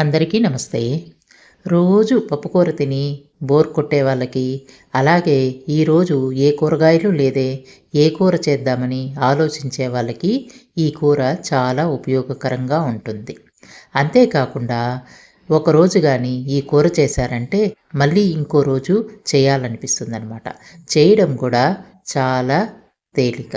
అందరికీ నమస్తే. రోజు పప్పుకూర తిని బోర్ కొట్టే వాళ్ళకి అలాగే ఈరోజు ఏ కూరగాయలు లేదే ఏ కూర చేద్దామని ఆలోచించే వాళ్ళకి ఈ కూర చాలా ఉపయోగకరంగా ఉంటుంది. అంతేకాకుండా ఒకరోజు కానీ ఈ కూర చేశారంటే మళ్ళీ ఇంకో రోజు చేయాలనిపిస్తుంది అనమాట చేయడం కూడా చాలా తేలిక.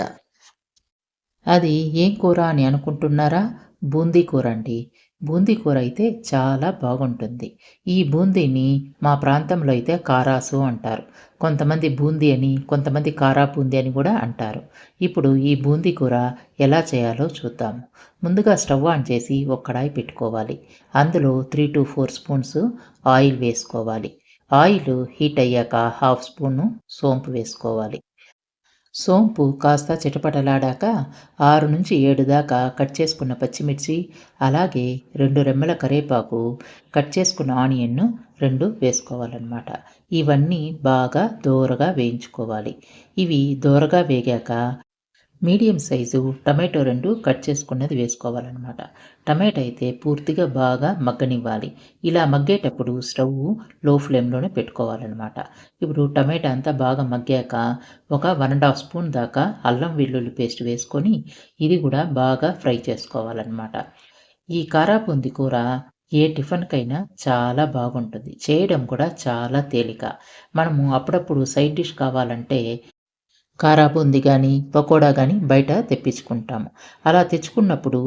అది ఏం కూర అని అనుకుంటున్నారా? బూందీ కూర అండి. బూందీ కూర అయితే చాలా బాగుంటుంది. ఈ బూందీని మా ప్రాంతంలో అయితే కారాసు అంటారు. కొంతమంది బూందీ అని కొంతమంది కారా బూందీ అని కూడా అంటారు. ఇప్పుడు ఈ బూందీ కూర ఎలా చేయాలో చూద్దాము ముందుగా స్టవ్ ఆన్ చేసి ఒక కడాయి పెట్టుకోవాలి. అందులో three to four spoons oil వేసుకోవాలి. ఆయిల్ హీట్ అయ్యాక హాఫ్ స్పూను సోంపు వేసుకోవాలి. సోంపు కాస్త చిటపటలాడాక ఆరు నుంచి ఏడు దాకా కట్ చేసుకున్న పచ్చిమిర్చి అలాగే రెండు రెమ్మల కరేపాకు కట్ చేసుకున్న ఆనియన్ను రెండు వేసుకోవాలన్నమాట. ఇవన్నీ బాగా దోరగా వేయించుకోవాలి. ఇవి దోరగా వేగాక మీడియం సైజు టమాటో రెండు కట్ చేసుకున్నది వేసుకోవాలన్నమాట. టమాటో అయితే పూర్తిగా బాగా మగ్గనివ్వాలి. ఇలా మగ్గేటప్పుడు స్టవ్లో ఫ్లేమ్లోనే పెట్టుకోవాలన్నమాట. ఇప్పుడు టమాటా అంతా బాగా మగ్గాక ఒక వన్ అండ్ హాఫ్ స్పూన్ దాకా అల్లం వెల్లుల్లి పేస్ట్ వేసుకొని ఇది కూడా బాగా ఫ్రై చేసుకోవాలన్నమాట. ఈ కారాపుంది కూర ఏ టిఫిన్కైనా చాలా బాగుంటుంది. చేయడం కూడా చాలా తేలిక. మనము అప్పుడప్పుడు సైడ్ డిష్ కావాలంటే కారా బూంది కానీ పకోడా కానీ బయట తెప్పించుకుంటాము. అలా తెచ్చుకున్నప్పుడు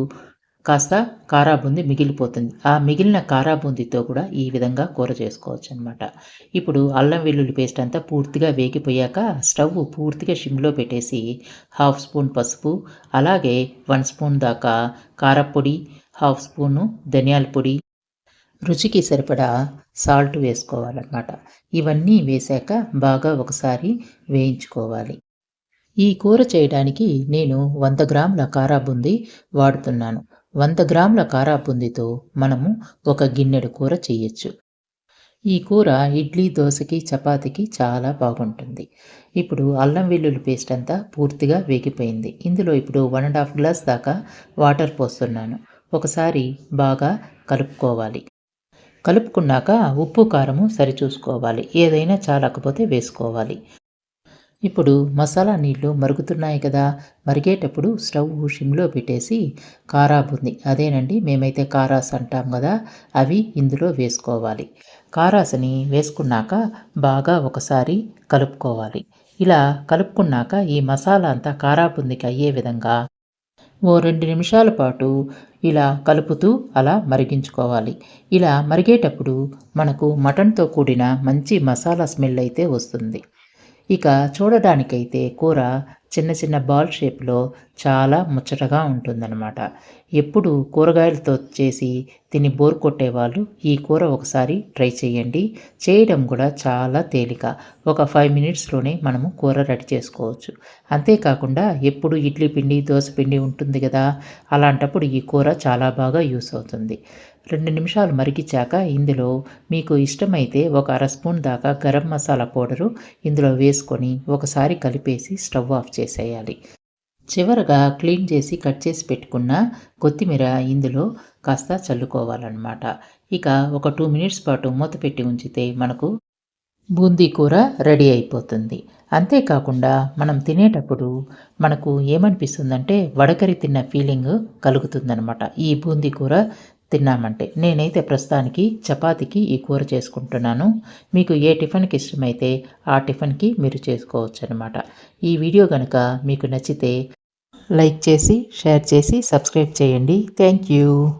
కాస్త కారా బూంది మిగిలిపోతుంది. ఆ మిగిలిన కారా బూందితో కూడా ఈ విధంగా కూర చేసుకోవచ్చు అనమాట ఇప్పుడు అల్లం వెల్లుల్లి పేస్ట్ అంతా పూర్తిగా వేగిపోయాక స్టవ్ పూర్తిగా షిమ్లో పెట్టేసి హాఫ్ స్పూన్ పసుపు అలాగే వన్ స్పూన్ దాకా కారపొడి హాఫ్ స్పూను ధనియాల పొడి రుచికి సరిపడా సాల్ట్ వేసుకోవాలన్నమాట. ఇవన్నీ వేశాక బాగా ఒకసారి వేయించుకోవాలి. ఈ కూర చేయడానికి నేను వంద గ్రాముల కారా బుంది వాడుతున్నాను. వంద గ్రాముల కారా బుందితో మనము ఒక గిన్నెడు కూర చేయొచ్చు. ఈ కూర ఇడ్లీ దోశకి చపాతీకి చాలా బాగుంటుంది. ఇప్పుడు అల్లం వెల్లుల్లి పేస్ట్ అంతా పూర్తిగా వేగిపోయింది. ఇందులో ఇప్పుడు వన్ అండ్ హాఫ్ గ్లాస్ దాకా వాటర్ పోస్తున్నాను. ఒకసారి బాగా కలుపుకోవాలి. కలుపుకున్నాక ఉప్పు కారము సరిచూసుకోవాలి. ఏదైనా చాలకపోతే వేసుకోవాలి. ఇప్పుడు మసాలా నీళ్ళు మరుగుతున్నాయి కదా మరిగేటప్పుడు స్టవ్ షిమ్లో పెట్టేసి కారా బుంది. అదేనండి మేమైతే కారాస్ అంటాం కదా అవి ఇందులో వేసుకోవాలి. కారాస్ని వేసుకున్నాక బాగా ఒకసారి కలుపుకోవాలి. ఇలా కలుపుకున్నాక ఈ మసాలా అంతా కారా బుందికి అయ్యే విధంగా ఓ రెండు నిమిషాల పాటు ఇలా కలుపుతూ అలా మరిగించుకోవాలి. ఇలా మరిగేటప్పుడు మనకు మటన్తో కూడిన మంచి మసాలా స్మెల్ అయితే వస్తుంది. ఇక చూడడానికైతే కూర చిన్న చిన్న బాల్ షేప్లో చాలా ముచ్చటగా ఉంటుందన్నమాట. ఎప్పుడు కూరగాయలతో చేసి తిని బోర్ కొట్టేవాళ్ళు ఈ కూర ఒకసారి ట్రై చేయండి. చేయడం కూడా చాలా తేలిక. ఒక ఫైవ్ మినిట్స్లోనే మనము కూర రెడీ చేసుకోవచ్చు. అంతేకాకుండా ఎప్పుడు ఇడ్లీ పిండి దోశ పిండి ఉంటుంది కదా అలాంటప్పుడు ఈ కూర చాలా బాగా యూస్ అవుతుంది. రెండు నిమిషాలు మరిగించాక ఇందులో మీకు ఇష్టమైతే ఒక అర స్పూన్ దాకా గరం మసాలా పౌడరు ఇందులో వేసుకొని ఒకసారి కలిపేసి స్టవ్ ఆఫ్ చేసేయాలి. చివరగా క్లీన్ చేసి కట్ చేసి పెట్టుకున్న కొత్తిమీర ఇందులో కాస్త చల్లుకోవాలన్నమాట. ఇక ఒక టూ మినిట్స్ పాటు మూత పెట్టి ఉంచితే మనకు బూందీ కూర రెడీ అయిపోతుంది. అంతేకాకుండా మనం తినేటప్పుడు మనకు ఏమనిపిస్తుందంటే వడకరి తిన్న ఫీలింగ్ కలుగుతుందనమాట ఈ బూందీ కూర తిన్నామంటే నేనైతే ప్రస్తుతానికి చపాతీకి ఈ కూర చేసుకుంటున్నాను. మీకు ఏ టిఫిన్కి ఇష్టమైతే ఆ టిఫిన్కి మీరు చేసుకోవచ్చు అనమాట ఈ వీడియో కనుక మీకు నచ్చితే లైక్ చేసి షేర్ చేసి సబ్స్క్రైబ్ చేయండి. Thank you.